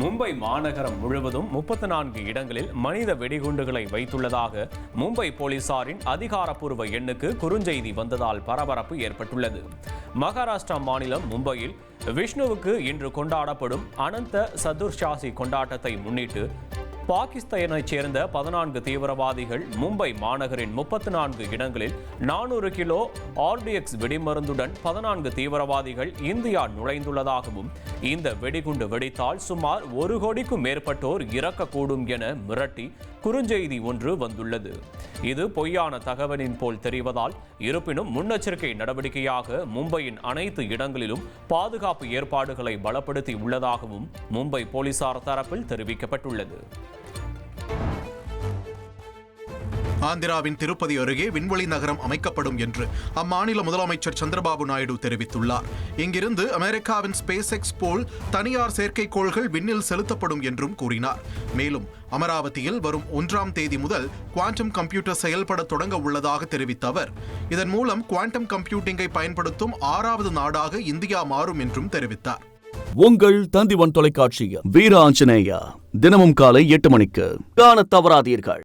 மும்பை மாநகரம் முழுவதும் முப்பத்தி நான்கு இடங்களில் மனித வெடிகுண்டுகளை வைத்துள்ளதாக மும்பை போலீசாரின் அதிகாரப்பூர்வ எண்ணுக்கு குறுஞ்செய்தி வந்ததால் பரபரப்பு ஏற்பட்டுள்ளது. மகாராஷ்டிரா மாநிலம் மும்பையில் விஷ்ணுவுக்கு இன்று கொண்டாடப்படும் அனந்த சதுர்ஷாசி கொண்டாட்டத்தை முன்னிட்டு பாகிஸ்தானைச் சேர்ந்த பதினான்கு தீவிரவாதிகள் மும்பை மாநகரின் முப்பத்தி நான்கு இடங்களில் நானூறு கிலோ ஆர்டிஎக்ஸ் வெடிமருந்துடன் பதினான்கு தீவிரவாதிகள் இந்தியா நுழைந்துள்ளதாகவும் இந்த வெடிகுண்டு வெடித்தால் சுமார் ஒரு கோடிக்கும் மேற்பட்டோர் இறக்கக்கூடும் என மிரட்டி குறுஞ்செய்தி ஒன்று வந்துள்ளது. இது பொய்யான தகவலின் போல் தெரிவதால் இருப்பினும் முன்னெச்சரிக்கை நடவடிக்கையாக மும்பையின் அனைத்து இடங்களிலும் பாதுகாப்பு ஏற்பாடுகளை பலப்படுத்தி உள்ளதாகவும் மும்பை போலீசார் தரப்பில் தெரிவிக்கப்பட்டுள்ளது. ஆந்திராவின் திருப்பதி அருகே விண்வெளி நகரம் அமைக்கப்படும் என்று அம்மாநில முதலமைச்சர் சந்திரபாபு நாயுடு தெரிவித்துள்ளார். இங்கிருந்து அமெரிக்காவின் ஸ்பேஸ் எக்ஸ் போல் தனியார் செயற்கைக்கோள்கள் விண்ணில் செலுத்தப்படும் என்றும் கூறினார். மேலும் அமராவதியில் வரும் ஒன்றாம் தேதி முதல் குவாண்டம் கம்ப்யூட்டர் செயல்பட தொடங்க உள்ளதாக தெரிவித்த அவர் இதன் மூலம் குவாண்டம் கம்ப்யூட்டிங்கை பயன்படுத்தும் ஆறாவது நாடாக இந்தியா மாறும் என்றும் தெரிவித்தார். உங்கள் தந்திவன் தொலைக்காட்சியில் வீர ஆஞ்சநேயா தினமும் காலை எட்டு மணிக்கு. காண தவறாதீர்கள்.